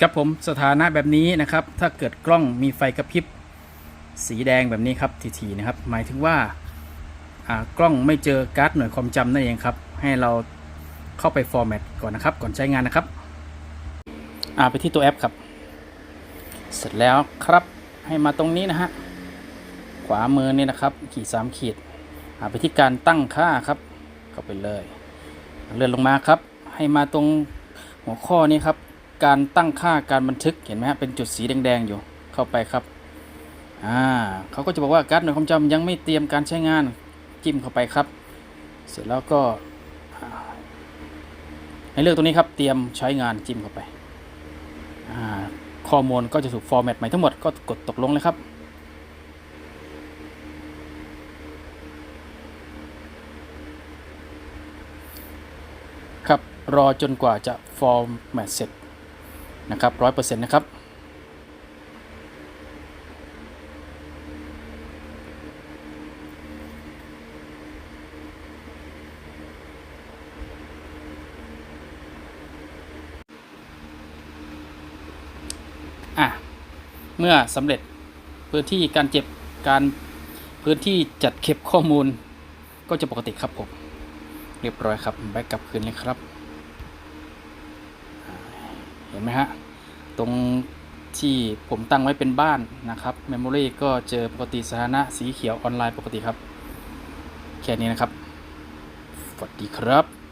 ครับผมสถานะแบบนี้นะครับ ถ้าเกิดกล้องมีไฟกระพริบสีแดงแบบนี้ครับทีๆนะครับ หมายถึงว่าอ่ากล้องไม่เจอการ์ดหน่วยความจำนั่นเองครับ ให้เราเข้าไปฟอร์แมตก่อนนะครับ ก่อนใช้งานนะครับอ่าไปที่ตัวแอปครับ เสร็จแล้วครับให้มาตรงนี้นะฮะขวามือนี่นะครับ ขีดสามขีดอ่าไปที่การตั้งค่าครับเข้าไปเลย เลื่อนลงมาครับ ให้มาตรงหัวข้อนี้ครับ การตั้งค่าการบันทึกเห็นไหมฮะเป็นจุดสีแดงๆอยู่เข้าไปครับอ่าเขาก็จะบอกว่าการ์ดหน่วยความจำยังไม่เตรียมการใช้งานจิ้มเข้าไปครับ เสร็จแล้วก็ให้เลือกตรงนี้ครับเตรียมใช้งานจิ้มเข้าไปอ่าข้อมูลก็จะถูกฟอร์แมตใหม่ทั้งหมดก็กดตกลงเลยครับครับรอจนกว่าจะฟอร์แมตเสร็จ นะครับร้อยเปอร์เซ็นต์นะครับ อะ เมื่อสำเร็จพื้นที่การเก็บการพื้นที่จัดเก็บข้อมูลก็จะปกติครับผม เรียบร้อยครับ แบ็กกลับคืนเลยครับ ห็นไหมฮะ ตรงที่ผมตั้งไว้เป็นบ้านนะครับ Memory ก็เจอปกติสถานะสีเขียวออนไลน์ปกติครับ แค่นี้นะครับ สวัสดีครับ